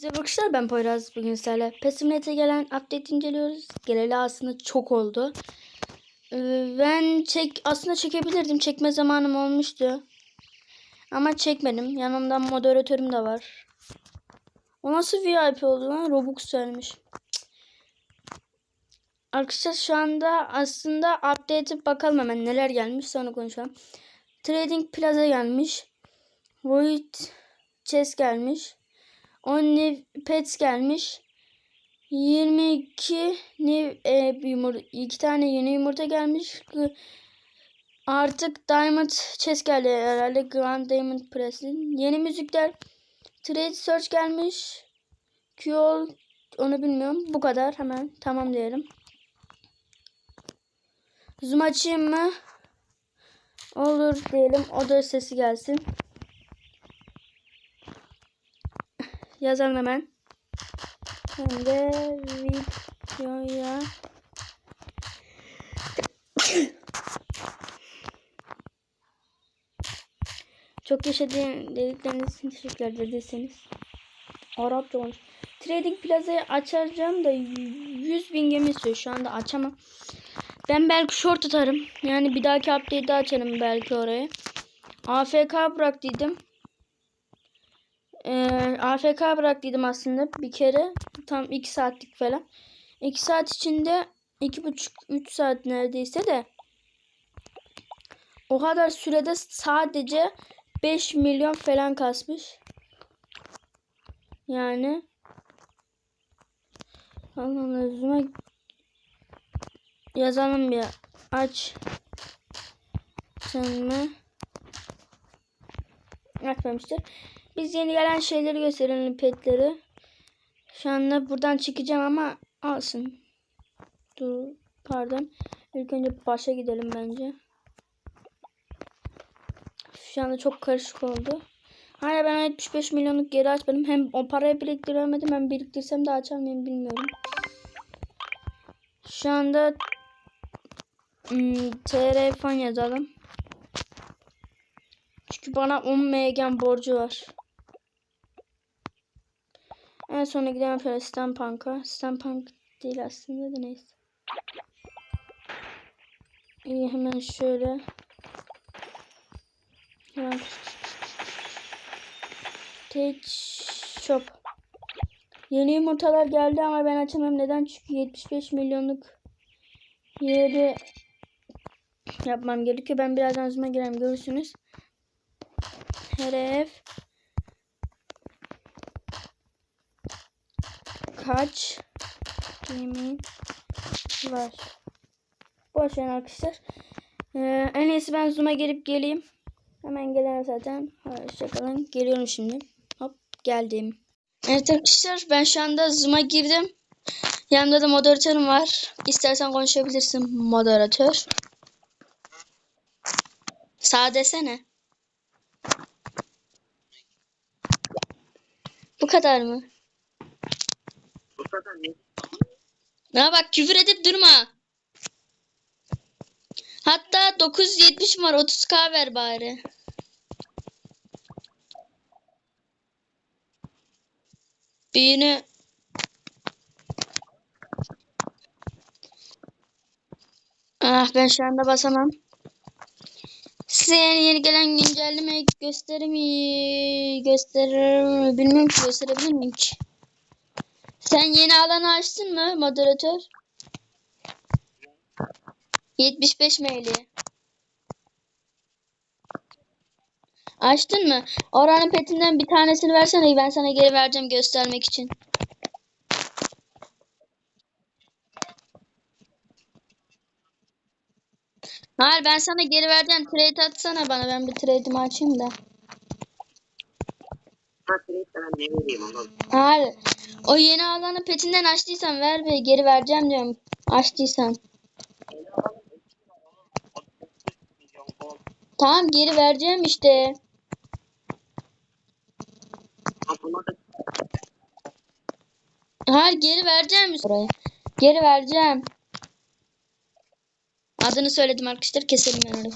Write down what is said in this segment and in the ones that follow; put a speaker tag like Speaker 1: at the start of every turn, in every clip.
Speaker 1: Size bakışlar ben Poyraz bugün sizlerle Pesimnet'e gelen update inceliyoruz. Geleli aslında çok oldu. Ee, Ben çek aslında çekebilirdim. Çekme zamanım olmuştu. Ama çekmedim. Yanımda moderatörüm de var. O nasıl VIP oldu lan? Robux vermiş. Arkadaşlar şu anda aslında update'e bakalım hemen neler gelmiş sonra konuşalım. Trading Plaza gelmiş. Void Chess gelmiş. 10 new pets gelmiş. 22 new e, yumurta, 2 tane yeni yumurta gelmiş. Artık Diamond Chest geldi herhalde. Grand Diamond Press'in. Yeni müzikler. Trade Search gelmiş. Qol onu bilmiyorum. Bu kadar. Hemen tamam diyelim. Zoom açayım mı? Olur diyelim. O da sesi gelsin. Yazalım hemen. Hem de videoya Çok yaşadığım dedikleriniz için teşekkür ederseniz. Arapça olmuş. Trading Plaza'yı açacağım da 100 bin gemi istiyor. Şu anda açamam. Ben belki short atarım. Yani bir dahaki update'de açarım belki orayı. AFK bıraktıydım. Ee, AFK bıraktıydım aslında bir kere. Tam 2 saatlik falan. 2 saat içinde 2,5-3 saat neredeyse de o kadar sürede sadece 5 milyon falan kasmış. Yani Allah'ım özüme yazalım bir aç sen mi? Açmamıştır. Biz yeni gelen şeyleri gösterelim petleri. Şu anda buradan çıkacağım ama alsın. Dur pardon. İlk önce başa gidelim bence. Şu anda çok karışık oldu. Hala ben 75 milyonluk geri açmadım. Hem o parayı biriktiremedim hem biriktirsem de açar mıyım bilmiyorum. Şu anda hmm, falan yazalım. Çünkü bana 10 megen borcu var. En sona gidelim şöyle Stampank'a. Stampank değil aslında da neyse. İyi hemen şöyle. Hemen. Tek shop. Yeni yumurtalar geldi ama ben açamam. Neden? Çünkü 75 milyonluk yeri yapmam gerekiyor. Ben birazdan zoom'a girerim. Görürsünüz. Hedef kaç yemin var. Boş arkadaşlar. Ee, en iyisi ben zoom'a gelip geleyim. Hemen gelen zaten. Hoşçakalın. Geliyorum şimdi. Hop geldim. Evet arkadaşlar ben şu anda zoom'a girdim. Yanımda da moderatörüm var. İstersen konuşabilirsin moderatör. Sağ desene. Bu kadar mı? Ya bak küfür edip durma. Hatta 970 var 30k ver bari. Büyüğünü Ah ben şu anda basamam. Size yeni gelen güncelleme gösterir mi? Gösterir mi? Bilmiyorum ki gösterebilir miyim ki? Sen yeni alanı açtın mı moderatör? 75 maili. Açtın mı? Oranın petinden bir tanesini versene. Ben sana geri vereceğim göstermek için. Hayır ben sana geri vereceğim. Trade atsana bana. Ben bir trade'imi açayım da.
Speaker 2: Ha trade ben ne vereyim.
Speaker 1: Hayır. O yeni alanı petinden açtıysan ver ve geri vereceğim diyorum. Açtıysan. Tamam geri vereceğim işte. Hayır geri vereceğim oraya. Geri vereceğim. Adını söyledim arkadaşlar keselim ben orayı.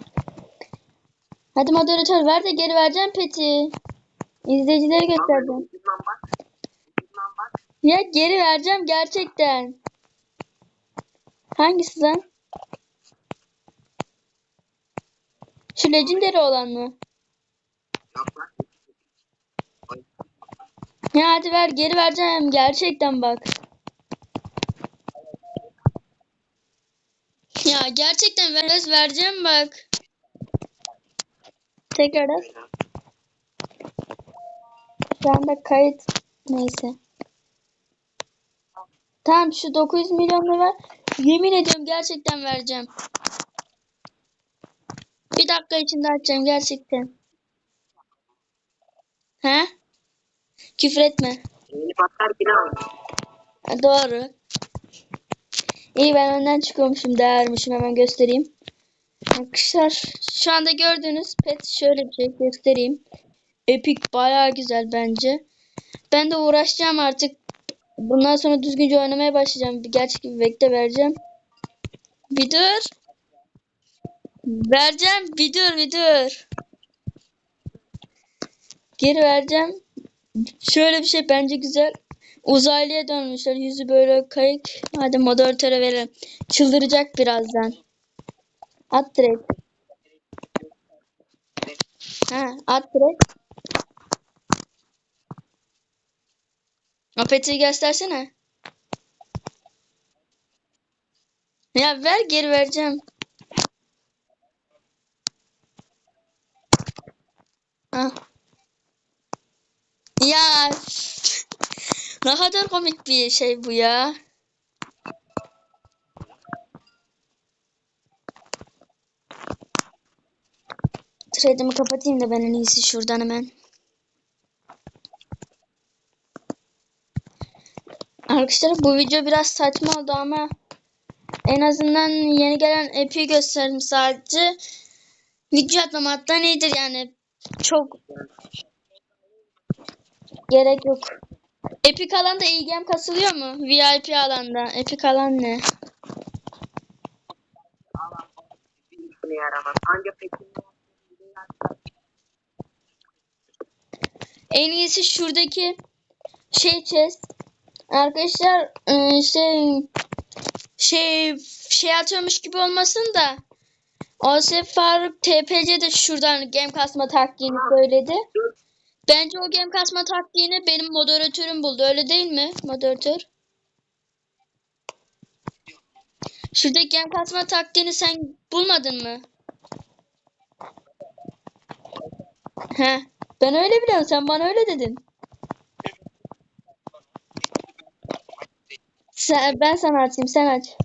Speaker 1: Hadi moderatör ver de geri vereceğim peti. İzleyicilere göstereceğim. Ya geri vereceğim gerçekten. Hangisi lan? Şu legendary olan mı? Ya hadi ver geri vereceğim gerçekten bak. Ya gerçekten ver, vereceğim bak. Tekrar. Şu anda kayıt neyse. Tamam şu 900 milyonu ver. Yemin ediyorum gerçekten vereceğim. Bir dakika içinde açacağım gerçekten. He? Küfür etme.
Speaker 2: Yeni patlar
Speaker 1: Doğru. İyi ben önden çıkıyormuşum değermişim hemen göstereyim. Arkadaşlar şu anda gördüğünüz pet şöyle bir şey göstereyim. Epic bayağı güzel bence. Ben de uğraşacağım artık. Bundan sonra düzgünce oynamaya başlayacağım. Bir gerçek bir bekle vereceğim. Bir dur. Vereceğim. Bir dur bir dur. Geri vereceğim. Şöyle bir şey bence güzel. Uzaylıya dönmüşler. Yüzü böyle kayık. Hadi moderatöre verelim. Çıldıracak birazdan. At direkt. Ha, at direkt. O petiyi göstersene. Ya ver geri vereceğim. Ha. Ya ne kadar komik bir şey bu ya. Thread'imi kapatayım da ben en iyisi şuradan hemen. Arkadaşlar bu video biraz saçma oldu ama en azından yeni gelen Epic'i gösterdim sadece. Video atmamaktan iyidir yani. Çok gerek yok. Epic alanda game kasılıyor mu? VIP alanda. Epic alan ne? En iyisi şuradaki şey chest. Arkadaşlar ıı, şey şey şey atıyormuş gibi olmasın da Osef Faruk TPC de şuradan game kasma taktiğini söyledi. Bence o game kasma taktiğini benim moderatörüm buldu. Öyle değil mi moderatör? Şuradaki game kasma taktiğini sen bulmadın mı? He. Ben öyle biliyorum. Sen bana öyle dedin. Sen, ben sana açayım. Sen aç.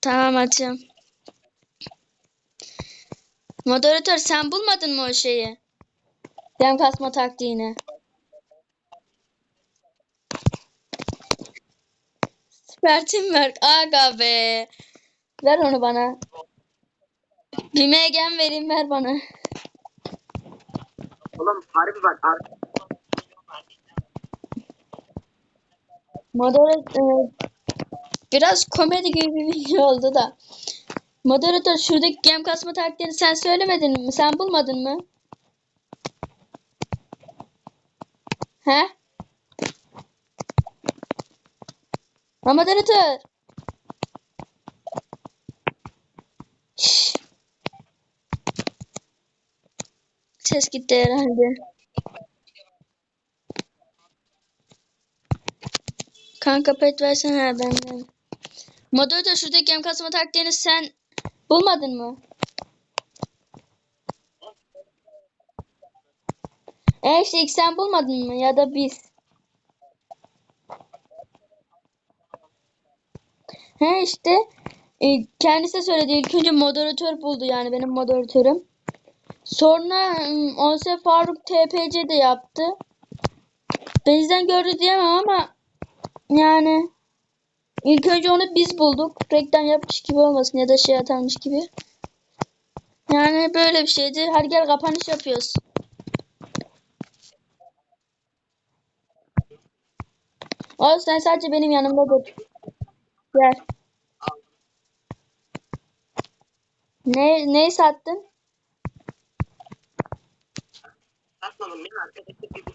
Speaker 1: Tamam açayım. Moderatör sen bulmadın mı o şeyi? Dem kasma taktiğini. Süper Teamwork. Aga be. Ver onu bana. Bir MG'm vereyim ver bana.
Speaker 2: Oğlum harbi bak. ar-
Speaker 1: Moderatör biraz komedi gibi bir video oldu da. Moderatör şuradaki gem kasma taktiğini sen söylemedin mi? Sen bulmadın mı? He? Ha moderatör. Şşş. Ses gitti herhalde. Kanka pet versene benden. Moderatör şuradaki gem kasma taktiğini sen bulmadın mı? E işte ilk sen bulmadın mı ya da biz? He işte e, kendisi söyledi ilk önce moderatör buldu yani benim moderatörüm. Sonra Onse Faruk TPC de yaptı. Bizden gördü diyemem ama yani ilk önce onu biz bulduk. Reklam yapmış gibi olmasın ya da şey atanmış gibi. Yani böyle bir şeydi. Hadi gel kapanış yapıyoruz. Oğlum sen sadece benim yanımda dur. Gel. Ne, neyi sattın?
Speaker 2: Satmadım benim arkadaşım.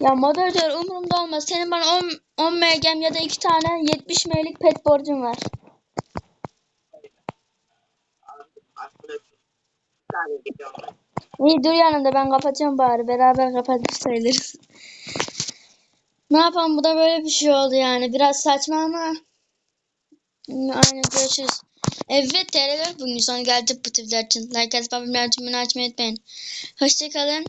Speaker 1: Ya moderatör umurumda olmaz. Senin bana 10, 10 MG'm ya da 2 tane 70 M'lik pet borcun var. İyi dur yanında ben kapatacağım bari. Beraber kapatmış sayılırız. Ne yapalım bu da böyle bir şey oldu yani. Biraz saçma ama. Aynen görüşürüz. Evet TRL bugün son gelecek bu tipler için. Like atıp abone olmayı unutmayın. Hoşçakalın.